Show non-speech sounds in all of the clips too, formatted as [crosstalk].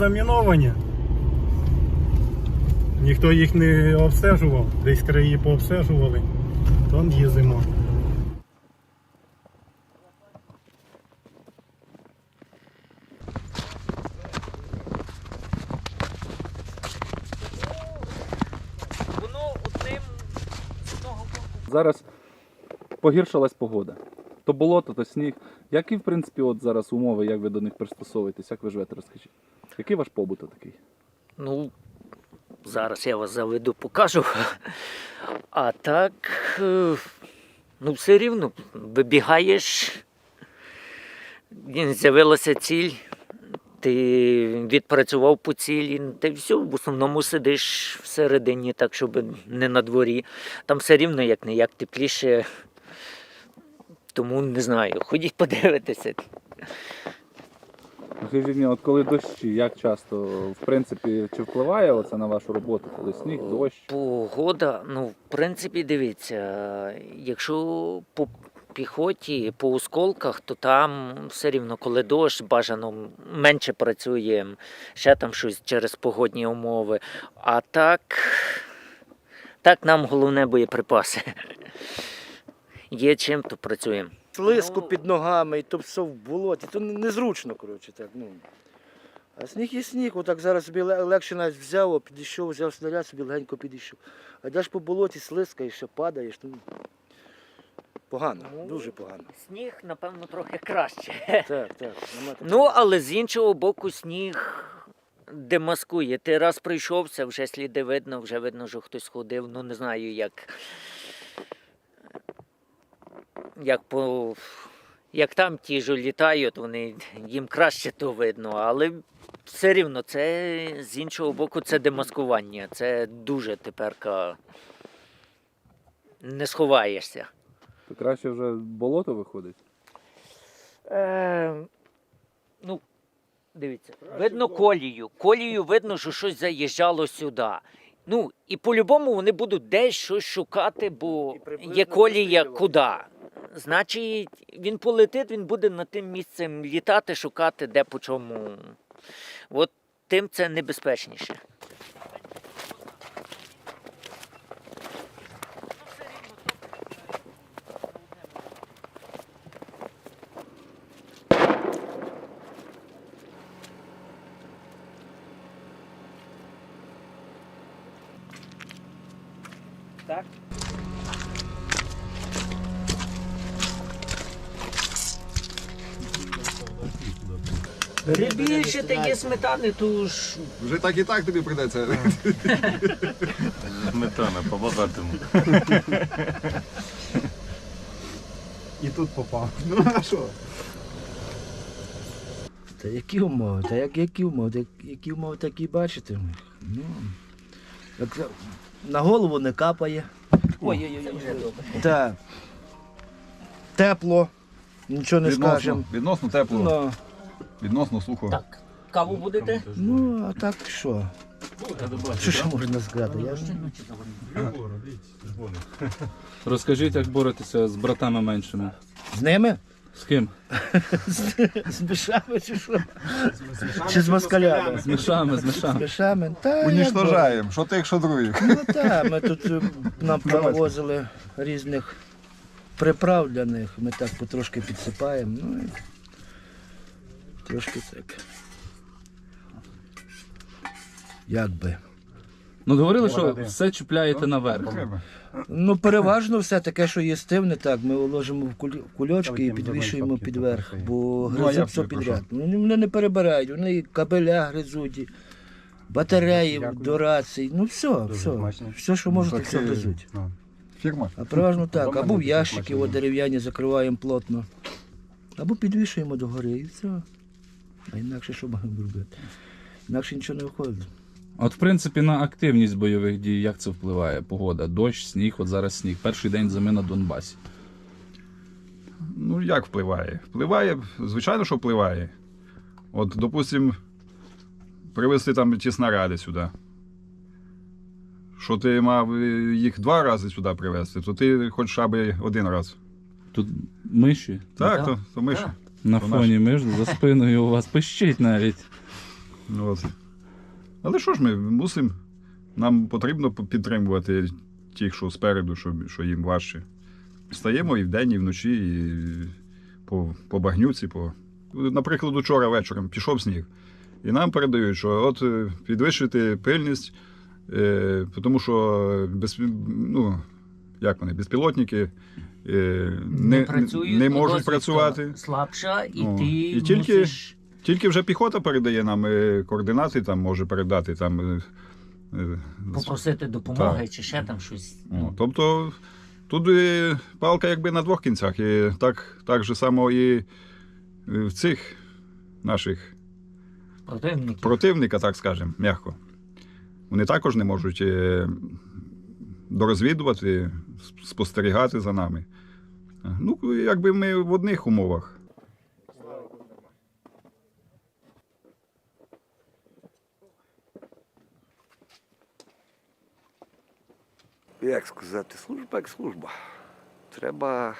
заміновані. Ніхто їх не обстежував, десь краї пообстежували. Там їздимо. Зараз погіршилась погода. То болото, то сніг. Які, в принципі, от зараз умови, як ви до них пристосовуєтесь, як ви живете, розкажіть. Який ваш побут такий? Ну, зараз я вас заведу, покажу. А так, е, ну, все рівно, вибігаєш, з'явилася ціль, ти відпрацював по цілі, й все, в основному сидиш всередині, так, щоб не на дворі. Там все рівно як не як тепліше. Тому не знаю, ходіть подивитися. Скажіть мені, от коли дощі, як часто, в принципі, чи впливає оце на вашу роботу, коли сніг, дощ? Погода, ну, в принципі, дивіться, якщо по піхоті, по осколках, то там все рівно, коли дощ, бажано менше працює, ще там щось через погодні умови. А так, так нам головне боєприпаси. Є чим, то працюємо. Слизько Ну. під ногами, і то все в болоті. То незручно, коротше, так. Ну. А сніг є сніг, отак зараз собі легше навіть взяв, підійшов, взяв снаряд, собі легенько підійшов. А йдеш по болоті, слизькаєш, ще падаєш. Ну, погано, Ну. дуже погано. Сніг, напевно, трохи краще. Так, так. нема такого. Ну, але з іншого боку, сніг демаскує. Ти раз прийшовся, вже сліди видно, вже видно, що хтось ходив. Ну, не знаю, як. Як по. Як там ті ж літають, вони їм краще то видно, але все рівно це з іншого боку це демаскування. Це дуже теперка не сховаєшся. То краще вже болото виходить? Е, ну, дивіться, видно колію. Колію видно, що щось заїжджало сюди. Ну, і по-любому вони будуть десь щось шукати, бо є колія куди. Значить, він полетить, він буде над тим місцем літати, шукати, де по чому. От тим це небезпечніше. Так. Більше такі сметани, то ж Вже так і так тобі прийдеться. [laughs] Сметана по-багатому. І тут попав. Ну а що? Та які умови? Та як, які умови? Та які умови такі бачите? Ну, як на голову не капає. ой-ой-ой. Так. Тепло. Нічого не скажемо. Відносно, відносно тепло, Ну, відносно сухо. Так, каву будете? ну, а так що? Що ще можна сказати? Я... ж- Розкажіть, як боретеся з братами меншими. З ними? З ким? З мішами чи що? Чи з москалями? З мишами, з З мишами. мішами? Та, як що тих, що других. Ну так, ми тут е, нам привозили різних приправ для них. Ми так потрошки підсипаємо. Ну і трошки так. Як би. Ну, говорили, що все чіпляєте наверх. Ну, переважно все таке, що їстивне, так, ми уложимо в куль- кульочки і підвішуємо під верх, бо Ну, а гризуть все підряд. Ну, вони не перебирають, вони і кабеля гризуть, і батареї до рацій, ну все, все. Все, що можуть, Так, все е, гризуть. Фірма. А переважно так, або в ящики о, дерев'яні закриваємо плотно, або підвішуємо догори і все. А інакше що маємо робити? Інакше нічого не виходить. От, в принципі, на активність бойових дій, як це впливає? Погода, дощ, сніг, от зараз сніг. Перший день зими на Донбасі. Ну як впливає? Впливає, звичайно, що впливає. От, допустим, привезти там ті снаряди сюди. Що ти мав е, їх два рази сюди привезти, то ти хочеш аби один раз. Тут миші Так, то, то ми ж. на то фоні миш за спиною у вас пищить навіть. От. Але що ж ми мусимо, нам потрібно підтримувати тих, що спереду, що, що їм важче. Встаємо і вдень, і вночі, і по, по багнюці. По... Наприклад, вчора вечором пішов сніг. І нам передають, що от е, підвищити пильність, е, тому що без, ну, як вони, безпілотники е, не, не можуть працювати. Слабша, і О, ти і тільки- мусиш... Тільки вже піхота передає нам е, координати, там може передати там. е, е, попросити допомоги Так. чи ще там щось. О, тобто тут е, палка якби на двох кінцях. І так, так же само і в цих наших Противники. противника, так скажемо, м'яко. Вони також не можуть дорозвідувати, спостерігати за нами. Ну, якби ми в одних умовах. Як сказати, служба як служба. Треба.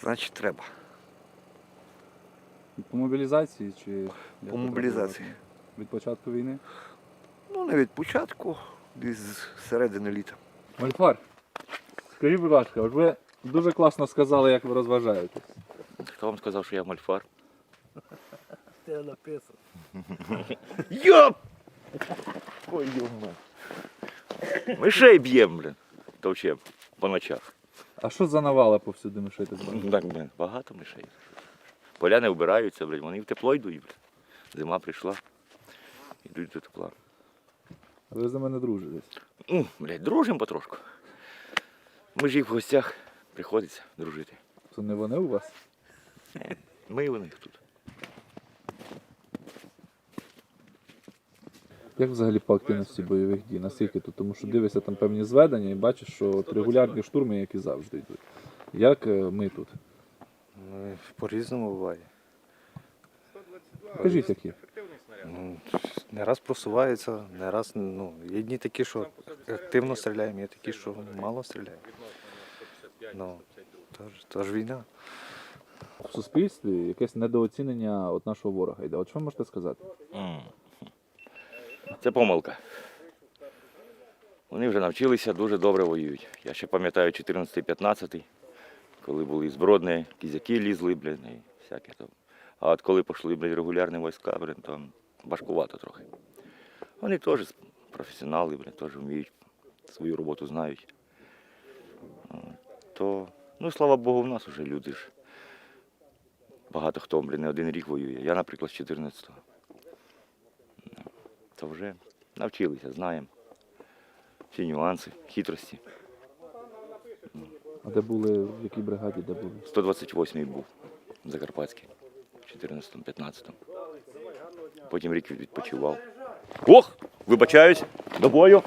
Значить, треба. По мобілізації чи По мобілізації. Від початку війни? Ну, не від початку, десь з середини літа. Мальфар, скажіть, будь ласка, от ви дуже класно сказали, як ви розважаєтесь. Хто вам сказав, що я мальфар? Те написано. Йоп! Ой, йома. Мишей б'єм, блін. Товчем по ночах. А що за навала повсюди мишей так багато? Так, блін, багато мишей. Поля не вбираються, блін, вони в тепло йдуть. Блін. Зима прийшла. Йдуть до тепла. А ви за мене дружитесь. Ну, блядь, дружимо потрошку. Ми ж їх в гостях приходиться дружити. Це не вони у вас? Ми і у них тут. Як взагалі по активності бойових дій? Наскільки тут? Тому що дивишся там певні зведення і бачиш, що от регулярні штурми, які завжди йдуть. Як е, ми тут? Ну, По-різному буває. Кажіть, які. Ну, не раз просуваються, не раз, ну, є дні такі, що активно стріляємо, є такі, що мало стріляємо. Ну, то ж, то ж війна. В суспільстві якесь недооцінення от нашого ворога йде. От що ви можете сказати? М. Це помилка. Вони вже навчилися, дуже добре воюють. Я ще пам'ятаю 14-15, коли були збродні, кізяки лізли, блін, і всяке там. А от коли пішли блін, регулярні війська, блін, там важкувато трохи. Вони теж професіонали, блін, теж вміють, свою роботу знають. То, ну, слава Богу, в нас вже люди ж. Багато хто, блін, не один рік воює. Я, наприклад, з 14-го то вже навчилися, знаємо всі нюанси, хитрості. А де були, в якій бригаді, де були? 128-й був Закарпатський в 14-15. Потім рік відпочивав. Ох! Вибачаюсь! До бою!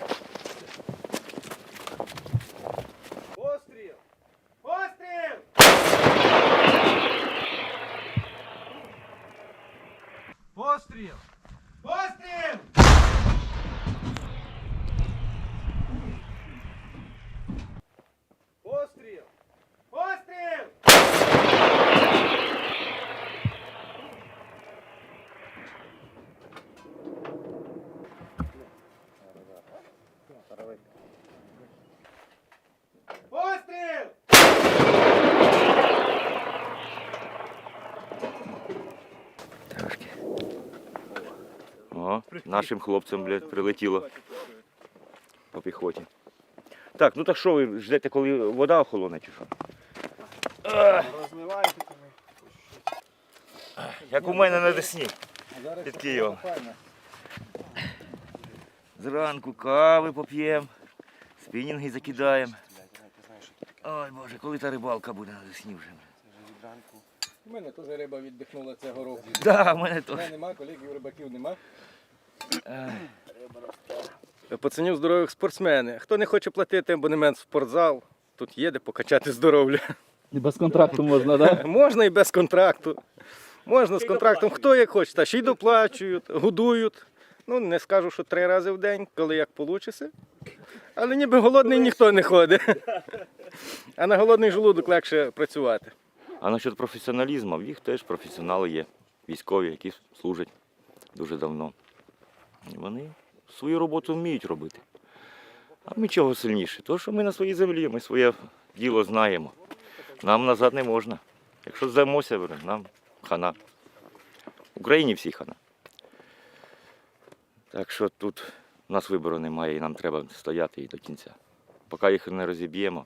Трошки. О, нашим хлопцям, блядь, прилетіло по піхоті. Так, ну так що ви ждете, коли вода охолоне чи що? Як у мене на Десні під Києвом. Зранку кави поп'ємо, спінінги закидаємо. Ой Боже, коли та рибалка буде на Десні вже. У мене теж риба віддихнула цього року. Да, в мене У мене нема, колегів рибаків нема. Пацанів здорових спортсмени. Хто не хоче платити абонемент в спортзал, тут є де покачати здоров'я. І без контракту можна, так? [laughs] Можна і без контракту. Можна з контрактом, хто як хоче, та ще й доплачують, годують. Ну, не скажу, що три рази в день, коли як вийде. Але ніби голодний ніхто не ходить. А на голодний желудок легше працювати. А насчет професіоналізму, в їх теж професіонали є. Військові, які служать дуже давно. Вони свою роботу вміють робити. А ми чого сильніше? То, що ми на своїй землі, ми своє діло знаємо. Нам назад не можна. Якщо здамося, нам хана. Україні всі хана. Так що тут у нас вибору немає і нам треба стояти і до кінця. Поки їх не розіб'ємо,